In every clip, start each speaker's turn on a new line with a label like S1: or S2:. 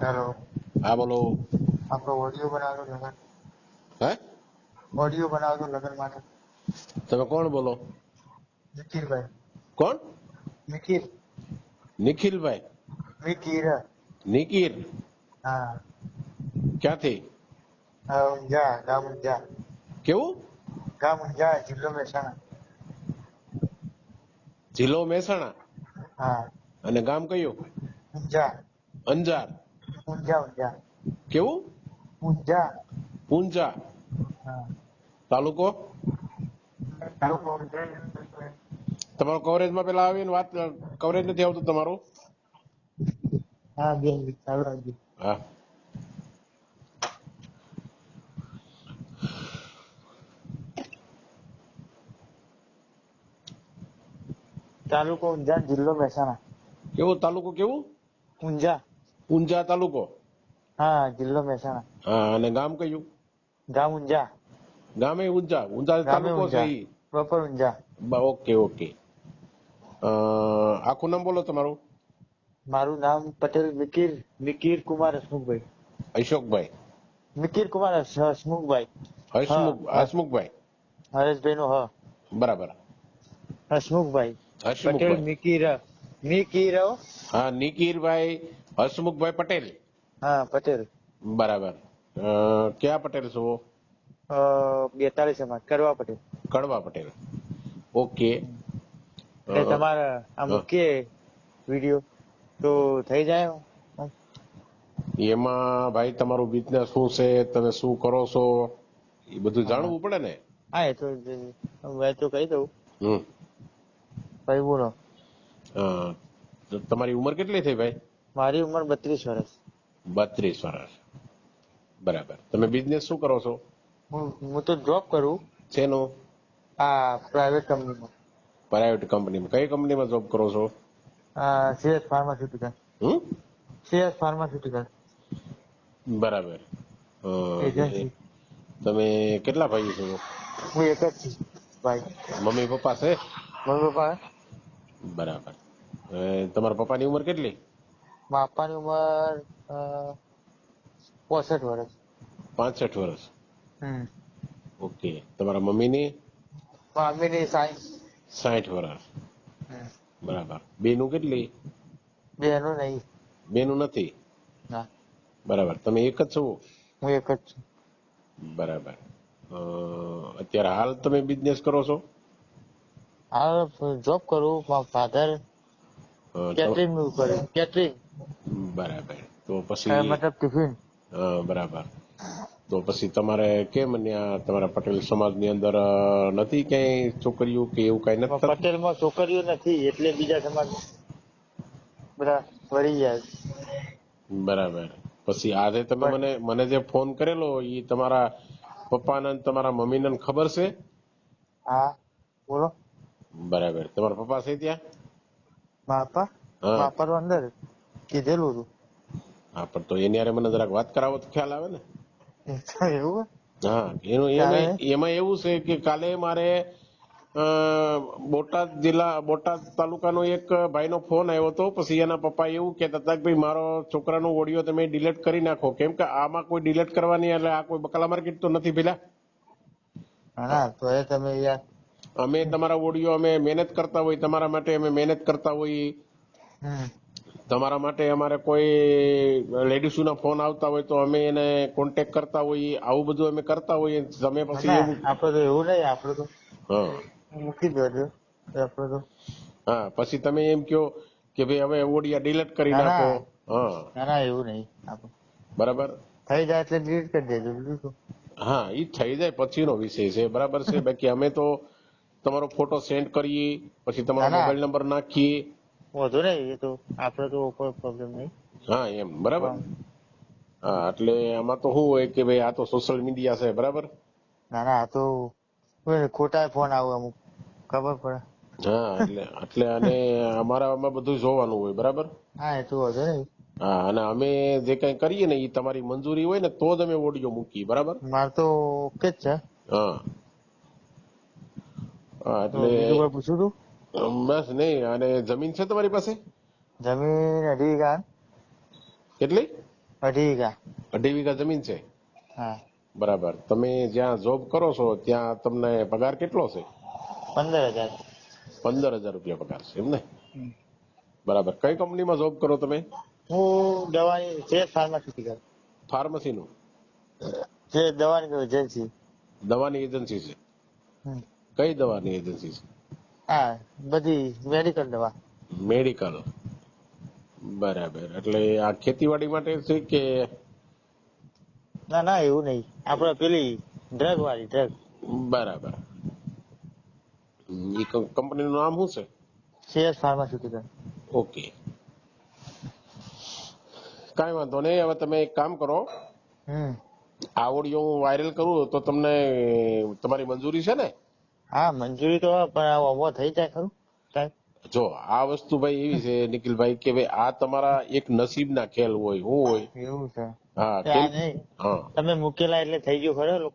S1: Hello
S2: હા બોલો.
S1: આપણો ઓડિયો બનાવતો લગન.
S2: હે?
S1: ઓડિયો બનાવતો લગન માટે.
S2: તમે કોણ બોલો?
S1: નિખિલભાઈ.
S2: કોણ?
S1: નિખિલ.
S2: નિખિલભાઈ.
S1: નિકિર
S2: નિકિર.
S1: હા.
S2: ક્યાંથી?
S1: ઊંઝા ગામ ઊંઝા
S2: કેવું?
S1: ગામ ઊંઝા જિલ્લો મહેસાણા.
S2: જિલ્લો મહેસાણા?
S1: હા.
S2: અને ગામ કયું?
S1: ઊંઝા.
S2: અંજાર
S1: ઊંઝા ઊંઝા
S2: કેવું
S1: ઊંઝા
S2: ઊંઝા તાલુકો. તમારો કવરેજમાં પેલા આવીને વાત કવરેજ નથી આવતું તમારું
S1: હા બેન
S2: હા
S1: તાલુકો ઊંઝા જિલ્લો મહેસાણા
S2: કેવું તાલુકો કેવું
S1: ઊંઝા
S2: ઊંઝા તાલુકો?
S1: હા જિલ્લો મહેસાણા.
S2: હા અને ગામ કયું?
S1: ગામ ઊંઝા.
S2: ગામે ઊંઝા? ઊંઝા તાલુકો છે ઈ?
S1: પ્રોપર ઊંઝા.
S2: બા- ઓકે ઓકે. આખું નામ બોલો તમારું.
S1: મારું નામ પટેલ મિકીર મિકીર કુમાર હસમુખભાઈ.
S2: અશોકભાઈ
S1: મિકીર કુમાર હસ- હસમુખભાઈ.
S2: હસમુખ હસમુખભાઈ.
S1: હરેશભાઈ નો હ.
S2: બરાબર.
S1: હસમુખભાઈ. પટેલ
S2: નિકીર
S1: મિકીર મિકીર હા
S2: નિકીરભાઈ હસમુખભાઈ પટેલ.
S1: હા પટેલ.
S2: બરાબર. અ, ક્યાં પટેલ છો?
S1: બેતાલીસ એમાં કરવા પટેલ.
S2: કડવા પટેલ. ઓકે.
S1: એટલે તમારે આ મૂકીએ વીડિયો. તો થઈ જાય
S2: એમાં? ભાઈ તમારું બિઝનેસ શું છે તમે શું કરો છો? એ બધું જાણવું પડે ને?
S1: હા એ તો મેં તો કહી દઉં.
S2: હમ.
S1: ભાઈ બોલો.
S2: તમારી ઉંમર કેટલી થઈ ભાઈ?
S1: મારી ઉંમર બત્રીસ વર્ષ.
S2: બત્રીસ વર્ષ. બરાબર. તમે બિઝનેસ શું કરો છો?
S1: હું હું તો જોબ કરું.
S2: શેનો?
S1: આ પ્રાઇવેટ કંપનીમાં
S2: પ્રાઇવેટ કંપનીમાં કઈ કંપનીમાં જોબ કરો છો?
S1: આ સીએસ ફાર્માસ્યુટિકલ
S2: હમ?
S1: સીએસ ફાર્માસ્યુટિકલ
S2: બરાબર. અ,
S1: એજન્સી
S2: તમે કેટલા ભાઈઓ છો?
S1: હું એક જ છું ભાઈ.
S2: મમ્મી પપ્પા છે?
S1: Mummy papa?
S2: બરાબર. હવે તમારા પપ્પાની ઉંમર કેટલી?
S1: પપ્પાની ઉંમર પોસઠ વર્ષ
S2: પાંસઠ વર્ષ ઓકે. તમારા મમ્મીની?
S1: મમ્મીની સાઠ
S2: સાઠ વર્ષ બરાબર. બેનું કેટલી?
S1: બેનું નહીં.
S2: બેનું નથી? બરાબર. તમે એક જ છો?
S1: હું એક જ છું.
S2: બરાબર. અત્યારે હાલ તમે બિઝનેસ કરો છો?
S1: હાલ જોબ કરું. મારા ફાધર કેટરિંગનું કરે. કેટરિંગ
S2: બરાબર. તો પછી
S1: મતલબ ટિફિન?
S2: બરાબર. તો પછી તમારે કેમ ત્યાં તમારા પટેલ સમાજની અંદર નથી ક્યાંય છોકરીઓ કે એવું કઈ નથી
S1: પટેલમાં છોકરીઓ નથી એટલે બીજા સમાજ બધા વળી જાય
S2: બરાબર. પછી આજે તમે મને મને જે ફોન કરેલો એ તમારા પપ્પાને ને તમારા મમ્મીને ખબર છે?
S1: હા બોલો.
S2: બરાબર. તમારા પપ્પા છે ત્યાં.
S1: બાપા તો અંદર કીધેલું હતું.
S2: હા પણ તો એની મને જરાક વાત કરાવો તો ખ્યાલ આવે ને.
S1: એવું
S2: હા એનું એમાં એવું છે કે કાલે મારે બોટાદ જિલ્લા બોટાદ તાલુકાનો એક ભાઈનો ફોન આવ્યો હતો. પછી એના પપ્પા એવું કહેતા હતા કે ભાઈ મારો છોકરાનો ઓડિયો તમે ડિલીટ કરી નાખો. કેમ કે આમાં કોઈ ડિલીટ કરવાની એટલે આ કોઈ બકાલા માર્કેટ તો નથી પેલા
S1: હા તો એ તમે યાર
S2: અમે તમારા ઓડિયો અમે મહેનત કરતા હોય તમારા માટે અમે મહેનત કરતા
S1: હમ.
S2: તમારા માટે અમારે કોઈ લેડીઝોના ફોન આવતા હોય તો અમે એને કોન્ટેક્ટ કરતા હોઈએ આવું બધું અમે કરતા હોઈએ તમે પછી
S1: આપડે તો એવું નહીં આપડે તો
S2: હા.
S1: મૂકી દેજો આપડે તો.
S2: હા પછી તમે એમ કહો કે ભાઈ હવે ઓડિયા ડિલીટ કરી. નાખો. હા.
S1: ના ના એવું નહીં
S2: બરાબર?
S1: થઈ જાય એટલે ડિલીટ કરી દેજો
S2: હા ઈ થઈ જાય પછીનો વિષય છે. બરાબર છે બાકી અમે તો તમારો ફોટો સેન્ડ કરીએ પછી તમારો. મોબાઈલ નંબર નાખીએ.
S1: વાંધો નહીં એ તો આપડે તો કોઈ પ્રોબ્લેમ નહીં.
S2: હા એમ બરાબર? હા. એટલે આમાં તો શું હોય કે ભાઈ આ તો સોશિયલ મીડિયા છે બરાબર?
S1: ના ના આ તો ખોટા ફોન આવે અમુક ખબર પડે.
S2: હા એટલે એટલે અને અમારામાં બધું જોવાનું હોય બરાબર?
S1: હા એ તો વધુ નહીં.
S2: હા અને અમે જે કઈ કરીએ ને એ તમારી મંજૂરી હોય ને તો જ અમે ઓડિયો મૂકીએ બરાબર?
S1: મારે તો ઓકે જ છે.
S2: હા. એટલે
S1: પૂછ્યું તું?
S2: બસ નહીં અને જમીન છે તમારી પાસે?
S1: જમીન અઢી વીઘા.
S2: કેટલી?
S1: અઢી વીઘા.
S2: અઢી વીઘા જમીન છે?
S1: હા.
S2: બરાબર. તમે જ્યાં જોબ કરો છો ત્યાં તમને પગાર કેટલો છે?
S1: પંદર હજાર.
S2: પંદર હજાર રૂપિયા પગાર છે એમ ને? બરાબર. કઈ કંપનીમાં જોબ કરો તમે?
S1: હું દવાની જે ફાર્માસ્યુટિકલ
S2: ફાર્મસી નું?
S1: જે દવાની એજન્સી
S2: દવાની એજન્સી છે. કઈ દવાની એજન્સી છે?
S1: હા બધી મેડિકલ દવા.
S2: મેડિકલ બરાબર. એટલે આ ખેતીવાડી માટે છે કે
S1: ના ના એવું નહીં. આપણે પેલી ડ્રગ વાળી ડ્રગ
S2: બરાબર. એ કંપનીનું નામ શું છે?
S1: સીએસ ફાર્માસ્યુટિકલ
S2: ઓકે કાંઈ વાંધો નહીં. હવે તમે એક કામ કરો. આ ઓડિયો હું વાયરલ કરું તો તમને તમારી મંજૂરી છે ને?
S1: હા મંજૂરી તો પણ આ થઈ જાય ખરું? સાહેબ?
S2: જો આ વસ્તુ ભાઈ એવી છે નિખિલભાઈ કે ભાઈ આ તમારા એક નસીબના ખેલ હોય હું હોય.
S1: એવું છે.
S2: હા
S1: તમે મૂકેલા એટલે થઈ ગયું ખરો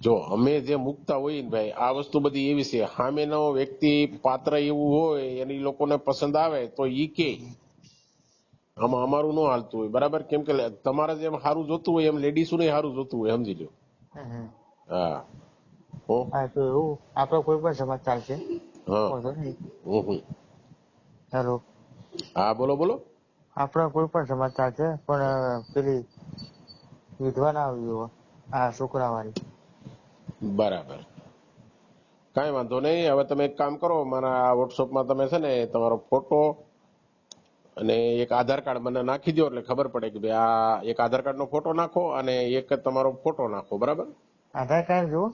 S2: જો અમે જે મુકતા હોઈએ ને ભાઈ આ વસ્તુ બધી એવી છે સામેનો વ્યક્તિ પાત્ર એવું હોય એની લોકોને પસંદ આવે તો ઈ કે. આમાં અમારું ન હાલતું હોય બરાબર? કેમ કે તમારે જેમ સારું જોતું હોય એમ લેડીસું ને સારું જોતું હોય સમજી લો. હા. હો
S1: તો એવું. કોઈ પણ સમાજ ચાલશે. વાંધો નહીં. હેલો.
S2: હા બોલો બોલો.
S1: આપડે કોઈ પણ સમાજ ચાલશે પણ પેલી વિધવા ના આવી આ છોકરા વાળી
S2: બરાબર. કઈ વાંધો નહીં. હવે તમે એક કામ કરો મારા વોટ્સઅપમાં તમે છે ને તમારો ફોટો અને એક આધાર કાર્ડ મને નાખી દો એટલે ખબર પડે કે ભાઈ આ એક આધાર કાર્ડ નો ફોટો નાખો અને એક તમારો ફોટો નાખો બરાબર?
S1: આધાર કાર્ડ જુઓ.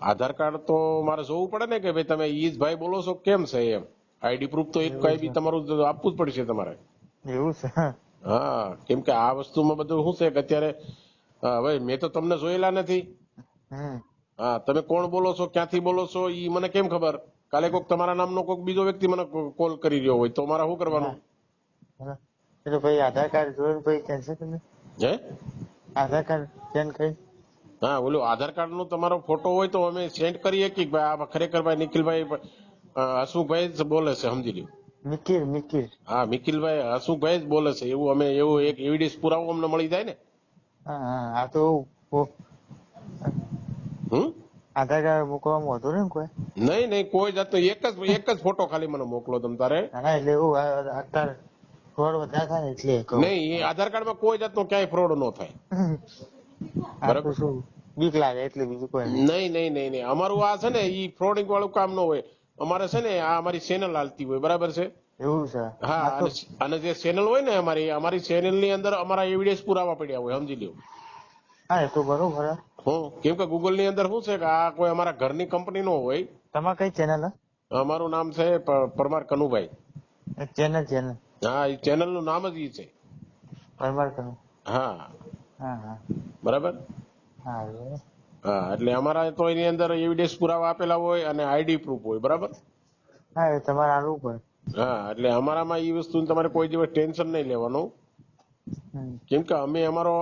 S2: આધાર કાર્ડ તો મારે જોવું પડે ને કે ભાઈ તમે ઈજ ભાઈ બોલો છો કેમ છે એમ? આઈડી પ્રૂફ તો એક કઈ બી તમારું આપવું જ પડશે તમારે.
S1: એવું છે.
S2: હા કેમ કે આ વસ્તુમાં બધું શું છે કે અત્યારે હવે મેં તો તમને જોયેલા નથી. હા તમે કોણ બોલો છો ક્યાંથી બોલો છો ઈ મને કેમ ખબર? કાલે કોક તમારા નામનો કોક બીજો વ્યક્તિ મને કોલ કરી રહ્યો હોય તો મારે શું કરવાનું?
S1: એટલે ભાઈ આધાર કાર્ડ જોઈને ભાઈ કેન્સલ તમે
S2: હે?
S1: આધાર કાર્ડ ચેન્જ કરી
S2: હા ઓલું આધાર કાર્ડ નો તમારો ફોટો હોય તો અમે સેન્ડ કરીએ કે ભાઈ આ ખરેખર ભાઈ નિખિલભાઈ હસમુખભાઈ જ બોલે છે સમજી લ્યો.
S1: નિખિલ નિખિલ.
S2: હા નિખિલભાઈ હસમુખભાઈ જ બોલે છે એવું અમે એવું એક એવિડન્સ પુરાવો અમને મળી જાય ને?
S1: હા હા આ તો
S2: હમ?
S1: આધાર કાર્ડ મોકલવામાં વધુ ને કોઈ?
S2: નહીં નહીં કોઈ જાતનો એક જ એક જ ફોટો ખાલી મને મોકલો તમ તારે.
S1: ના, એટલે એવું અત્યારે ફ્રોડ વધારે થાય એટલે
S2: નહીં એ આધાર કાર્ડમાં કોઈ જાતનો ક્યાંય ફ્રોડ ન થાય. બરાબર.
S1: બીક લાગે એટલે બીજું કોઈ નહીં.
S2: નહીં નહીં નહીં અમારું આ છે ને ઈ ફ્રોડિંગ વાળું કામ ન હોય. અમારે છે ને આ અમારી ચેનલ હાલતી હોય બરાબર છે?
S1: એવું છે?
S2: હા અને અને જે ચેનલ હોય ને અમારી અમારી ચેનલની અંદર અમારા એવિડન્સ પુરાવા પડ્યા હોય સમજી લ્યો.
S1: હા એ તો બરોબર હું.
S2: કેમ કે ગૂગલની અંદર શું છે કે આ કોઈ અમારા ઘરની કંપની નો હોય.
S1: તમાર કઈ ચેનલ
S2: અમારું નામ છે પરમાર કનુભાઈ.
S1: ચેનલ ચેનલ
S2: હા એ ચેનલનું નામ જ ઈ છે.
S1: પરમાર કનુ.
S2: હા.
S1: હા હા.
S2: બરાબર?
S1: હા
S2: એટલે અમારા તો એની અંદર એવિડન્સ પુરાવા આપેલા હોય અને આઈડી પ્રૂફ હોય બરાબર?
S1: હા એ તમારે આવવું પડે.
S2: હા એટલે અમારામાં એ વસ્તુ તમારે કોઈ દિવસ ટેન્શન નહીં લેવાનું. કેમ કે અમે અમારો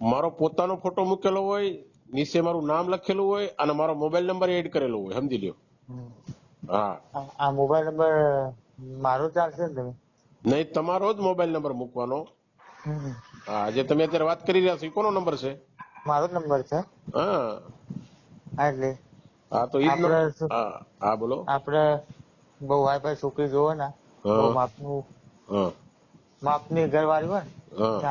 S2: મારો પોતાનો ફોટો મૂકેલો હોય નીચે મારું નામ લખેલું હોય અને મારો મોબાઈલ નંબર એડ કરેલો હોય સમજી લ્યો. હા.
S1: આ- મોબાઈલ નંબર મારો ચાલશે ને તમે?
S2: નહીં તમારો જ મોબાઈલ નંબર મૂકવાનો. હા જે તમે અત્યારે વાત કરી રહ્યા છો એ કોનો નંબર છે?
S1: મારો નંબર છે.
S2: હા.
S1: એટલે
S2: હા તો ઈ હા હા બોલો.
S1: આપણે બહુ હાઈ ફાઈ છોકરી જોવે ને બહુ માપનું
S2: હા.
S1: માપની ઘરવાળી હોય ને
S2: હા.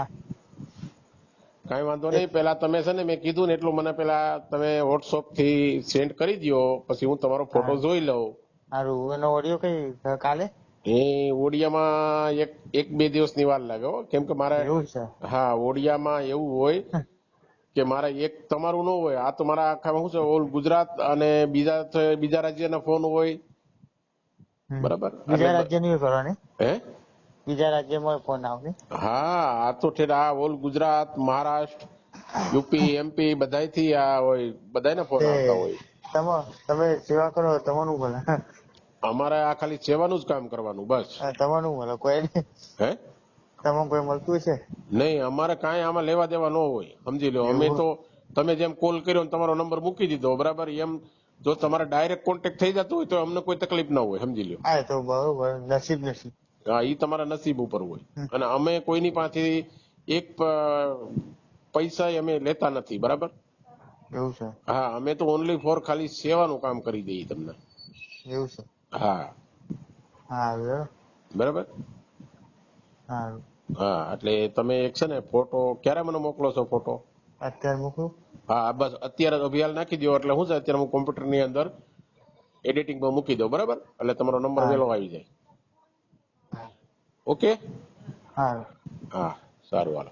S2: કઈ વાંધો નહીં પેલા તમે છે ને મેં કીધું ને એટલું મને પેલા તમે વોટ્સઅપથી સેન્ડ કરી દો પછી હું તમારો ફોટો જોઈ લઉં.
S1: સારું એનો ઓડિયો કઈ કાલે?
S2: એ ઓડિયામાં એક એક બે દિવસની વાર લાગે હો. કેમ કે મારે હા ઓડિયામાં એવું હોય કે મારે એક તમારું ન હોય. આ તો મારા આખા શું છે ઓલ ગુજરાત અને બીજા બીજા રાજ્યના ફોન હોય. બરાબર?
S1: બીજા રાજ્યની કરવાની
S2: હે?
S1: બીજા રાજ્યમાં ફોન આવે
S2: હા આ તો ઠેર આ all Gujarat Maharashtra UP MP બધાયથી આ હોય. બધાયના ફોન આવતા હોય.
S1: તમે તમે સેવા કરો તમારું ભલે.
S2: અમારે આ ખાલી સેવાનું જ કામ કરવાનું બસ.
S1: તમારું મળે કોઈ
S2: હે?
S1: તમને કોઈ મળતું છે
S2: નહીં અમારે કાંઈ આમાં લેવા દેવા ન હોય સમજી લો. અમે તો તમે જેમ કોલ કર્યો ને તમારો નંબર મૂકી દીધો બરાબર? એમ જો તમારે ડાયરેક્ટ કોન્ટેક્ટ થઈ જતો હોય તો અમને કોઈ તકલીફ ના હોય સમજી લો.
S1: હા તો બરોબર નસીબ નસીબ.
S2: હા ઈ તમારા નસીબ ઉપર હોય. અને અમે કોઈની પાસેથી એક પૈસા અમે લેતા નથી બરાબર?
S1: એવું છે.
S2: હા અમે તો ઓનલી ફોર ખાલી સેવાનું કામ કરી દઈએ તમને.
S1: એવું છે.
S2: હા.
S1: હા.
S2: બરાબર?
S1: સારું
S2: હા એટલે તમે એક છે ને ફોટો ક્યારે મને મોકલો છો ફોટો?
S1: અત્યારે મોકલું
S2: હા બસ અત્યારે અભિયાન નાખી દો એટલે શું છે અત્યારે હું કોમ્પ્યુટરની અંદર એડિટિંગમાં મૂકી દઉં બરાબર? એટલે તમારો નંબર
S1: હા.
S2: વહેલો આવી જાય. ઓકે?
S1: હા.
S2: હા સારું હાલો.